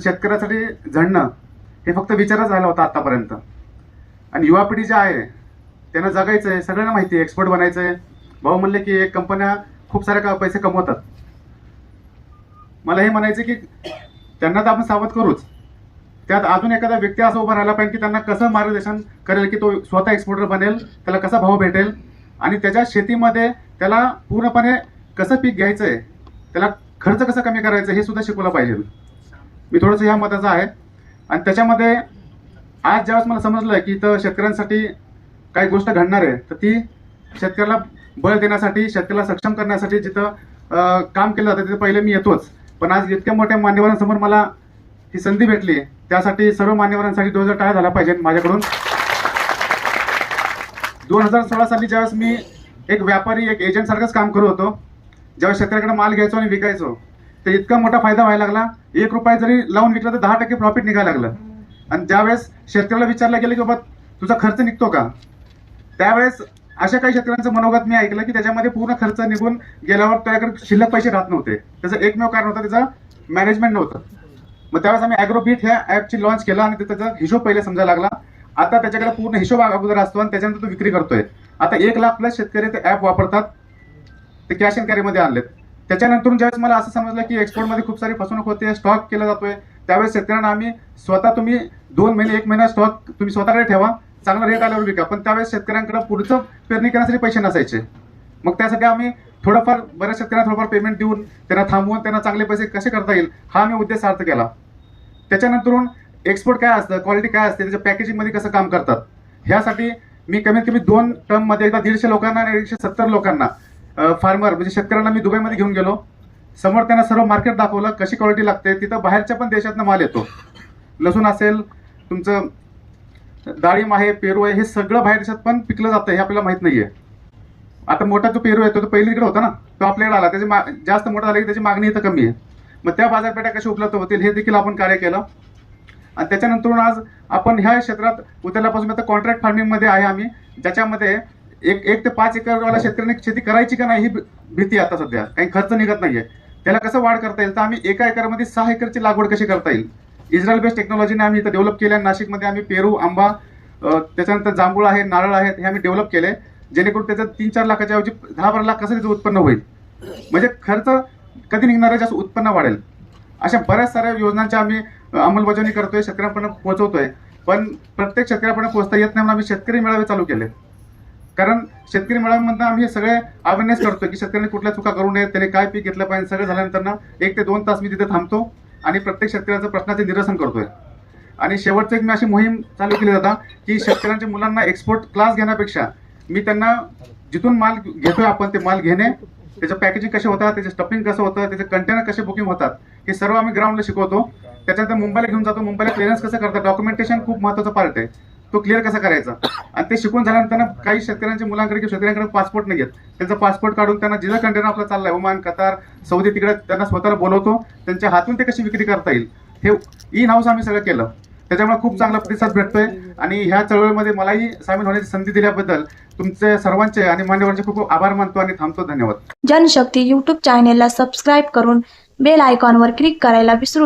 शेतकऱ्यासाठी झडणं हे फक्त विचारच झाला होता आतापर्यंत. आणि युवा पिढी ज्या आहे त्यांना जगायचं आहे सगळ्यांना माहिती आहे एक्सपर्ट बनायचं आहे भाऊ म्हणले की एक कंपन्या खूप सारे का पैसे कमवतात. मला हे म्हणायचं की त्यांना तर आपण सावध करूच. त्यात अजून एखादा व्यक्ती असं उभा राहिला पाहिजे की त्यांना कसं मार्गदर्शन करेल की तो स्वतः एक्सपोर्टर बनेल त्याला कसा भाव भेटेल? आणि त्याच्या शेतीमध्ये त्याला पूर्णपणे कसं पीक घ्यायचं आहे त्याला खर्च कसा कमी करायचा? हे सुद्धा शिकवलं पाहिजे. मी थोडंसं ह्या मताचा आहे. आणि त्याच्यामध्ये आज ज्यावेळेस मला समजलं की इथं शेतकऱ्यांसाठी काही गोष्ट घडणार आहे तर ती शेतकऱ्याला बळ देण्यासाठी शेतकऱ्याला सक्षम करण्यासाठी जिथं काम केलं जातं तिथे पहिले मी येतोच. पण आज इतक्या मोठ्या मान्यवरांसमोर मला ही संधी भेटली त्यासाठी सर्व मान्यवरांसाठी दोन हजार टाळ्या झाला पाहिजे माझ्याकडून. दोन हजार सोळा साली ज्यावेळेस मी एक व्यापारी एक एजंटसारखंच काम करत होतो ज्यावेळेस शेतकऱ्याकडे माल घ्यायचो आणि विकायचो तर इतका मोठा फायदा व्हायला लागला. एक रुपया जरी लावून विकला तर दहा टक्के प्रॉफिट निघायला लागलं. आणि ज्यावेळेस शेतकऱ्याला विचारलं गेलं की बाबा तुझा खर्च निघतो का? त्यावेळेस अशा काही शेतकऱ्यांचं मनोगत मी ऐकलं की त्याच्यामध्ये पूर्ण खर्च निघून गेल्यावर त्याकडे शिल्लक पैसे राहत नव्हते. त्याचं एकमेव कारण होतं त्याचं मॅनेजमेंट नव्हतं. मग त्यावेळेस आम्ही अॅग्रोबीट ह्या ऍपची लॉन्च केला आणि त्याचा हिशोब पहिले समजायला लागला. आता त्याच्याकडे पूर्ण हिशोब अगोदर असतो आणि त्याच्यानंतर तो विक्री करतोय. आता एक लाख प्लस शेतकरी ते ऍप वापरतात. ते कॅश अँड कॅरीमध्ये आणलेत. त्याच्यानंतर ज्यावेळेस मला असं समजलं की एक्सपोर्टमध्ये खूप सारी फसवणूक होते स्टॉक केला जातोय त्यावेळेस शेतकऱ्यांना आम्ही स्वतः तुम्ही दोन महिने एक महिना स्टॉक तुम्ही स्वतःकडे ठेवा चांगला रेट आल्यावर विका. पण त्यावेळेस शेतकऱ्यांकडे पुढचं पेरणी करण्यासाठी पैसे नसायचे. मग त्यासाठी आम्ही थोडंफार बऱ्याच शेतकऱ्यांना थोडंफार पेमेंट देऊन त्यांना थांबवून त्यांना चांगले पैसे कसे करता येईल हा मी उद्देश सार्थ केला. त्याच्यानंतरून एक्सपोर्ट काय असतं क्वालिटी काय असते त्याच्या पॅकेजिंगमध्ये कसं काम करतात ह्यासाठी मी कमीत कमी दोन टर्ममध्ये एकदा दीडशे लोकांना आणि एकशे सत्तर लोकांना फार्मर म्हणजे शेतकऱ्यांना मी दुबईमध्ये घेऊन गेलो. समोर त्यांना सर्व मार्केट दाखवलं कशी क्वालिटी लागते तिथं बाहेरच्या पण देशातनं माल येतो. लसूण असेल तुमचं डाळिंब आहे पेरू आहे हे सगळं बाहेर देशात पण पिकलं जातं हे आपल्याला माहीत आहे आता मोठा जो पेरू येतो तो पहिलीकडे होता ना तो आपल्याकडे आला. त्याची मा- जास्त मोठा झाला की त्याची मागणी इथं कमी आहे. मग त्या बाजारपेठा कशा उपलब्ध होतील हे देखील आपण कार्य केलं. आणि त्याच्यानंतरून आज आपण ह्या क्षेत्रात उतरल्यापासून आता कॉन्ट्रॅक्ट फार्मिंगमध्ये आहे आम्ही ज्याच्यामध्ये एक एक ते पाच एकरवाला शेतकऱ्यांनी शेती करायची का नाही ही भीती आहे आता सध्या. काही खर्च निघत नाहीये. त्याला कसं वाढ करता येईल? तर आम्ही एका एकरमध्ये सहा एकरची लागवड कशी करता येईल? इस्रायल बेस्ड टेक्नॉलॉजीने आम्ही इथं डेव्हलप केल्या नाशिकमध्ये आम्ही पेरू आंबा त्याच्यानंतर जांभूळ आहे नारळ आहेत हे आम्ही डेव्हलप केले जेणेकरून त्याचं तीन चार लाखाच्या ऐवजी दहा बारा लाख कसं त्याचं उत्पन्न होईल? म्हणजे खर्च कधी निघणार आहे? जास्त उत्पन्न वाढेल. अशा बऱ्याच साऱ्या योजनांची आम्ही अंमलबजावणी करतोय. शेतकऱ्यांपर्यंत पोहोचवतोय. पण प्रत्येक शेतकऱ्यापर्यंत पोहोचता येत नाही म्हणून आम्ही शेतकरी मेळावे चालू केले कारण शेतकरी मेळाव्यामधनं आम्ही हे सगळे अवेअरनेस करतो की शेतकऱ्यांनी कुठल्या चुका करू नये त्याने काय पीक घेतलं पाहिजे सगळं झाल्यानंतर ना एक ते दोन तास मी तिथे थांबतो आणि प्रत्येक शेतकऱ्याचं प्रश्नाचे निरसन करतोय. आणि शेवटचं एक मी अशी मोहीम चालू केली जाता की शेतकऱ्यांच्या मुलांना एक्सपोर्ट क्लास घेण्यापेक्षा मी त्यांना जिथून माल घेतोय आपण ते माल घेणे त्याचं पॅकेजिंग कसे होतात त्याचं स्टफिंग कसं होतं त्याचे कंटेनर कसे बुकिंग होतात हे सर्व आम्ही ग्राउंडला शिकवतो. त्याच्यानंतर मुंबईला घेऊन जातो मुंबईला क्लिअरन्स कसं करतात डॉक्युमेंटेशन खूप महत्त्वाचं पार्ट आहे. तो क्लिअर कसा करायचा? आणि ते शिकून झाल्यानंतर काही शेतकऱ्यांच्या मुलांकडे किंवा शेतकऱ्यांकडे पासपोर्ट नाही आहेत त्यांचा पासपोर्ट काढून त्यांना जिथं कंटेनर आपला चाललाय ओमान कतार सौदी तिकडे त्यांना स्वतःला बोलवतो. त्यांच्या हातून ते कशी विक्री करता येईल? हे इन हाऊस आम्ही सगळं केलं. त्याच्यामुळे खूप चांगला प्रतिसाद भेटतोय. आणि ह्या चळवळीमध्ये मलाही सामील होण्याची संधी दिल्याबद्दल तुमचे सर्वांचे आणि मान्यवरांचे खूप खूप आभार मानतो आणि थांबतो. धन्यवाद. जनशक्ती युट्यूब चॅनेलला सबस्क्राईब करून बेल आयकॉनवर क्लिक करायला विसरू